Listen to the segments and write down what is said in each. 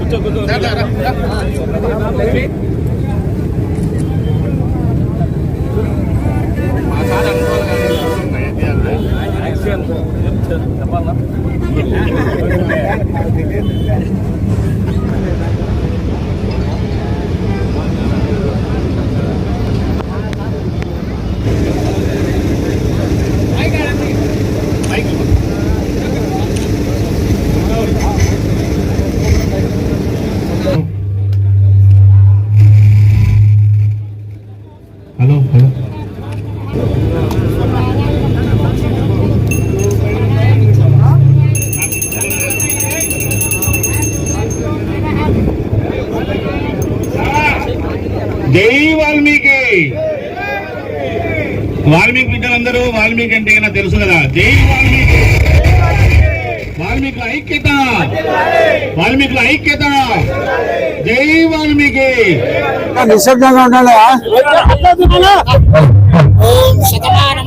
కూర్చో కూర్చో హలో జై వాల్మీకి వాల్మీకి బిడ్డలందరూ వాల్మీకి అంటే కన్నా తెలుసు కదా? జై వాల్మీకి! వాల్మీకుల ఐక్యత! వాల్మీకుల ఐక్యత! జై వాల్మీకి! నిశ్శబ్దంగా ఉండాలి? ఓం శతమానం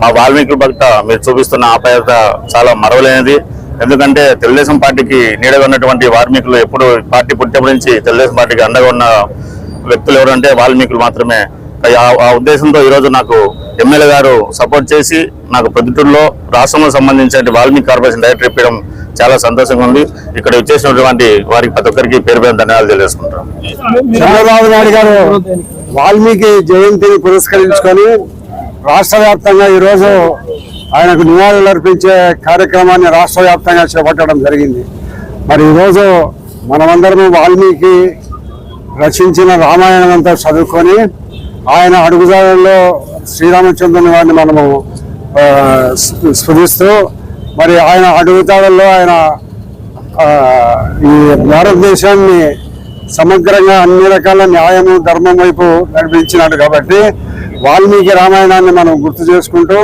మా వాల్మీకి భక్త మీరు చూపిస్తున్న ఆప్యాయత చాలా మరవలేనిది. ఎందుకంటే తెలుగుదేశం పార్టీకి నీడగా ఉన్నటువంటి వాల్మీకులు ఎప్పుడు పార్టీ పుట్టినప్పటి నుంచి తెలుగుదేశం పార్టీకి అండగా ఉన్న వ్యక్తులు ఎవరంటే వాల్మీకులు మాత్రమే. ఆ- ఉద్దేశంతో ఈరోజు నాకు ఎమ్మెల్యే గారు సపోర్ట్ చేసి నాకు ప్రొద్దుటూరులో రాష్ట్రంలో సంబంధించిన వాల్మీకి కార్పొరేషన్ డైరెక్టర్ ఇప్పడం చాలా సంతోషంగా ఉంది. ఇక్కడ వచ్చేసినటువంటి వారికి ప్రతి ఒక్కరికి పేరు పేరు ధన్యవాదాలు తెలియజేసుకుంటాం చంద్రబాబు నాయుడు గారు వాల్మీకి జయంతిని పురస్కరించుకొని రాష్ట్ర వ్యాప్తంగా ఈరోజు ఆయనకు నివాళులు అర్పించే కార్యక్రమాన్ని రాష్ట్ర వ్యాప్తంగా చేపట్టడం జరిగింది. మరి ఈరోజు మనమందరము వాల్మీకి రచించిన రామాయణం అంతా చదువుకొని ఆయన అడుగుజాడల్లో శ్రీరామచంద్రుని వారిని మనము స్ఫురిస్తూ మరి ఆయన అడుగుతాడల్లో ఆయన ఈ భారతదేశాన్ని సమగ్రంగా అన్ని రకాల న్యాయము ధర్మం వైపు నడిపించినాడు కాబట్టి వాల్మీకి రామాయణాన్ని మనం గుర్తు చేసుకుంటూ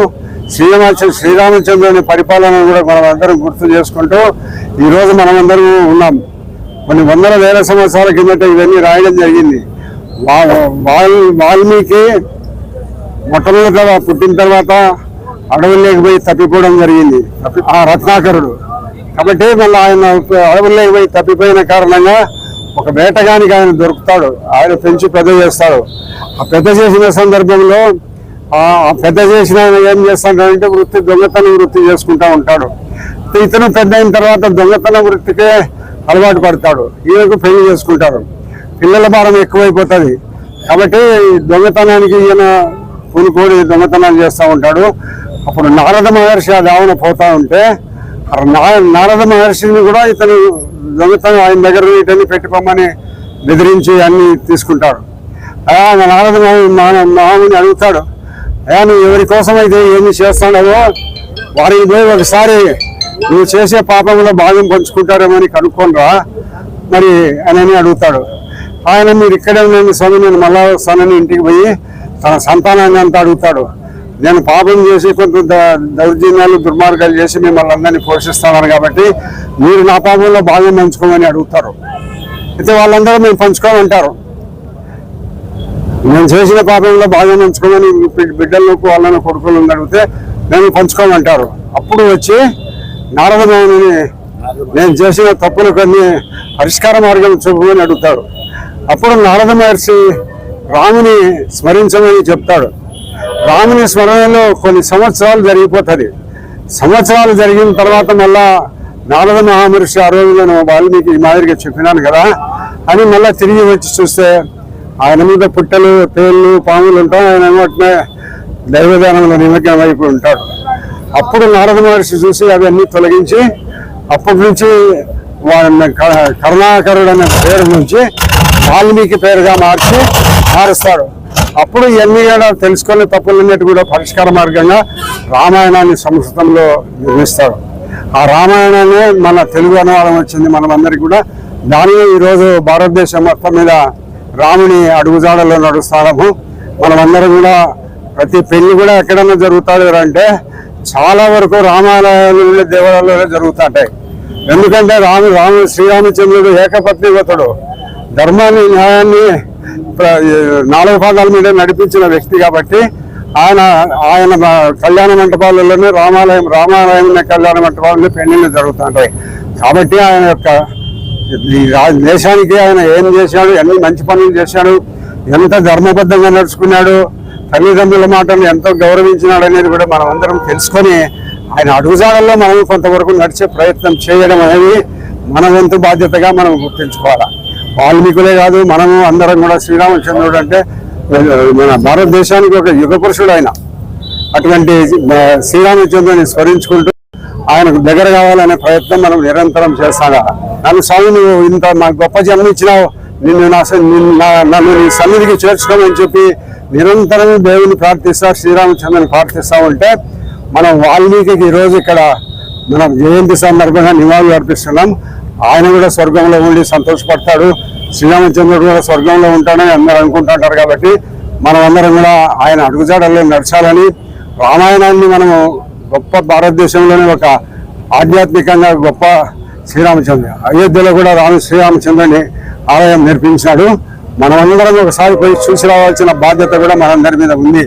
శ్రీరామచంద్ర శ్రీరామచంద్రుని పరిపాలన కూడా మనం అందరం గుర్తు చేసుకుంటూ ఈరోజు మనమందరం ఉన్నాం. కొన్ని వందల వేల సంవత్సరాల కిందట ఇవన్నీ రాయడం జరిగింది. వాల్మీకి మొట్టమొదట పుట్టిన తర్వాత అడవుల్లోకి పోయి తప్పిపోవడం జరిగింది. ఆ రత్నాకరుడు. కాబట్టి మళ్ళీ ఆయన అడవుల్లోకి పోయి తప్పిపోయిన కారణంగా ఒక వేటగానికి ఆయన దొరుకుతాడు. ఆయన పెంచి పెద్ద చేస్తాడు. ఆ పెద్ద చేసిన సందర్భంలో ఆ పెద్ద చేసిన ఆయన ఏం చేస్తాడంటే వృత్తి దొంగతనం వృత్తి చేసుకుంటా ఉంటాడు. ఇతను పెద్ద అయిన తర్వాత దొంగతనం వృత్తికే అలవాటు పడతాడు. ఈయనకు పెళ్ళి చేసుకుంటాడు. పిల్లల భారం ఎక్కువైపోతుంది. కాబట్టి దొంగతనానికి ఈయన పూనుకోడి దొంగతనాలు చేస్తూ ఉంటాడు. అప్పుడు నారద మహర్షి ఆ దావన పోతా ఉంటే నారద మహర్షిని కూడా ఇతను దొంగతనం ఆయన దగ్గర ఇటన్నీ పెట్టుకోమని బెదిరించి అన్ని తీసుకుంటాడు. ఆ నారద మహా- మా- మామని అడుగుతాడు. అయ్యా నువ్వు ఎవరి కోసం అయితే ఏమి చేస్తాడో వారికి పోయి ఒకసారి నువ్వు చేసే పాపంలో భాగం పంచుకుంటారేమని కనుక్కోనరా మరి అని అడుగుతాడు. ఆయన మీరు ఇక్కడే నేను స్వామి నేను మళ్ళా వస్తానని ఇంటికి పోయి తన సంతానాన్ని అంతా అడుగుతాడు. నేను పాపం చేసి కొంత దౌర్జన్యాలు దుర్మార్గాలు చేసి మిమ్మల్ని అందరినీ పోషిస్తున్నాను కాబట్టి మీరు నా పాపంలో భాగం పంచుకోమని అడుగుతారు. అయితే వాళ్ళందరూ మేము పంచుకోమంటారు. నేను చేసిన పాపంలో భాగం పంచుకోమని బిడ్డలకు వాళ్ళని కొడుకులు అడిగితే మేము పంచుకోమంటారు. అప్పుడు వచ్చి నారదమౌని నేను చేసిన తప్పులు కొన్ని పరిష్కార మార్గం చూపమని అడుగుతాడు అప్పుడు నారద మహర్షి రాముని స్మరించమని చెప్తాడు. రాముని స్మరణలో కొన్ని సంవత్సరాలు జరిగిపోతుంది. సంవత్సరాలు జరిగిన తర్వాత మళ్ళా నారద మహామహర్షి ఆ రోజు నేను వాల్మీకి ఈ మాదిరిగా చెప్పినాను కదా అని మళ్ళీ తిరిగి వచ్చి చూస్తే ఆయన మీద పుట్టలు పేళ్ళు పాములు ఉంటాయి. ఆయన ఏమో దైవదానంలో నిమగ్నం అయిపోయి ఉంటాడు. అప్పుడు నారద మహర్షి చూసి అవన్నీ తొలగించి అప్పటి నుంచి వాడిని కరుణాకరుడు అనే పేరు నుంచి వాల్మీకి పేరుగా మార్చి మారుస్తాడు. అప్పుడు ఇవన్నీ కూడా తెలుసుకునే తప్పులన్నిటి కూడా పరిష్కార మార్గంగా రామాయణాన్ని సంస్కృతంలో నిర్మిస్తాడు ఆ రామాయణాన్ని మన తెలుగు అనువాదం వచ్చింది మనమందరికి కూడా. దానిలో ఈరోజు భారతదేశం మొత్తం మీద రాముని అడుగుజాడలో నడుస్తాము మనమందరం కూడా ప్రతి పెళ్ళి కూడా ఎక్కడన్నా జరుగుతాడు అంటే చాలా వరకు రామాలయాలు దేవాలయాలు జరుగుతుంటాయి ఎందుకంటే రాము రాము శ్రీరామచంద్రుడు ఏకపత్నిగతుడు. ధర్మాన్ని న్యాయాన్ని నాలుగు భాగాల మీద నడిపించిన వ్యక్తి కాబట్టి ఆయన ఆయన కళ్యాణ మంటపాలలోనే రామాలయం రామాలయం కళ్యాణ మంటపాలలో పెళ్ళిళ్ళు జరుగుతుంటాయి. కాబట్టి ఆయన యొక్క ఈ దేశానికి ఆయన ఏం చేశాడు ఎన్ని మంచి పనులు చేశాడు ఎంత ధర్మబద్ధంగా నడుచుకున్నాడు తల్లిదండ్రుల మాటను ఎంతో గౌరవించినాడు అనేది కూడా మనం అందరం తెలుసుకొని ఆయన అడుగుజాడల్లో మనం కొంతవరకు నడిచే ప్రయత్నం చేయడం అనేది మన వంతు బాధ్యతగా మనం గుర్తించుకోవాలి. వాల్మీకులే కాదు మనము అందరం కూడా శ్రీరామచంద్రుడు అంటే మన భారతదేశానికి ఒక యుగ పురుషుడు ఆయన. అటువంటి శ్రీరామచంద్రుని స్మరించుకుంటూ ఆయనకు దగ్గర కావాలనే ప్రయత్నం మనం నిరంతరం చేస్తాం కదా. నన్ను స్వామి నువ్వు ఇంత నాకు గొప్ప జన్మించినావు ఇచ్చినావు నిన్ను నా నిన్ను నా- నన్ను నీ సన్నిధికి చేర్చుకోమని చెప్పి నిరంతరం దేవుని ప్రార్థిస్తా శ్రీరామచంద్రుని ప్రార్థిస్తా ఉంటే మనం వాల్మీకి ఈరోజు ఇక్కడ మనం జయంతి సందర్భంగా నివాళులు అర్పిస్తున్నాం. ఆయన కూడా స్వర్గంలో ఉండి సంతోషపడతాడు. శ్రీరామచంద్రుడు కూడా స్వర్గంలో ఉంటాడని అందరూ అనుకుంటుంటారు కాబట్టి మనం అందరం కూడా ఆయన అడుగుజాడల్లో నడచాలని రామాయణాన్ని మనము గొప్ప భారతదేశంలోనే ఒక ఆధ్యాత్మికంగా గొప్ప శ్రీరామచంద్ర అయోధ్యలో కూడా రామ శ్రీరామచంద్రుని ఆలయం నిర్మించాడు. మనమందరం ఒకసారి పోయి చూసి రావాల్సిన బాధ్యత కూడా మనందరి మీద ఉంది.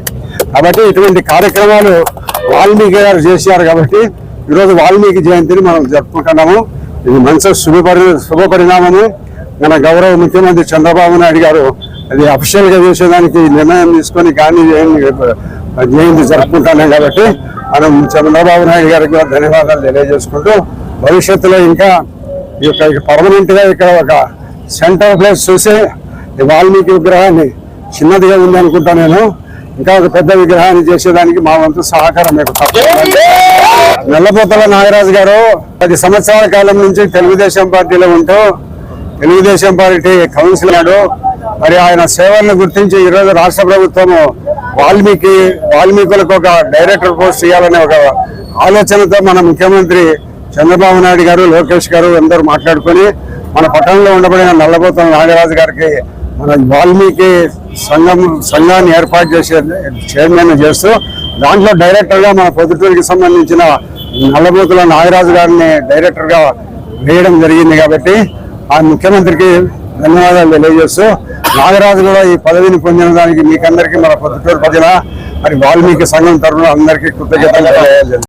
కాబట్టి ఇటువంటి కార్యక్రమాలు వాల్మీకి గారు చేశారు కాబట్టి ఈరోజు వాల్మీకి జయంతిని మనం జరుపుకుంటున్నాము. ఇది మంచి శుభ పరి శుభ పరిణామము మన గౌరవ ముఖ్యమంత్రి చంద్రబాబు నాయుడు గారు అది అఫీషియల్గా చేసేదానికి నిర్ణయం తీసుకొని గాంధీ జయంతి జయంతి జరుపుకుంటున్నాం కాబట్టి మనం చంద్రబాబు నాయుడు గారికి ధన్యవాదాలు తెలియజేసుకుంటూ భవిష్యత్తులో ఇంకా ఈ యొక్క పర్మనెంట్గా ఇక్కడ ఒక సెంటర్ ప్లేస్ చూసి వాల్మీకి విగ్రహాన్ని చిన్నదిగా ఉంది అనుకుంటా నేను. ఇంకా ఒక పెద్ద విగ్రహాన్ని చేసేదానికి మా వంతు సహకారం మీకు తప్పకుండా. నల్లపోతల నాగరాజు గారు పది సంవత్సరాల కాలం నుంచి తెలుగుదేశం పార్టీలో ఉంటూ తెలుగుదేశం పార్టీ కౌన్సిలర్ మరి ఆయన సేవలను గుర్తించి ఈరోజు రాష్ట్ర ప్రభుత్వం వాల్మీకి వాల్మీకులకు ఒక డైరెక్టర్ పోస్ట్ చేయాలనే ఒక ఆలోచనతో మన ముఖ్యమంత్రి చంద్రబాబు నాయుడు గారు లోకేష్ గారు అందరూ మాట్లాడుకొని మన పట్టణంలో ఉండబడిన నల్లబోతుల నాగరాజు గారికి మన వాల్మీకి సంఘం సంఘాన్ని ఏర్పాటు చేసే చైర్మన్ చేస్తూ దాంట్లో డైరెక్టర్గా మన పొద్దుటూరుకి సంబంధించిన నల్లబోతుల నాగరాజు గారిని డైరెక్టర్గా వేయడం జరిగింది కాబట్టి ఆ ముఖ్యమంత్రికి ధన్యవాదాలు తెలియజేస్తూ నాగరాజు కూడా ఈ పదవిని పొందిన దానికి మీకందరికీ మన పొద్దుటూరు ప్రజల మరి వాల్మీకి సంఘం తరఫున అందరికీ కృతజ్ఞతలు. తెలియజేయాలి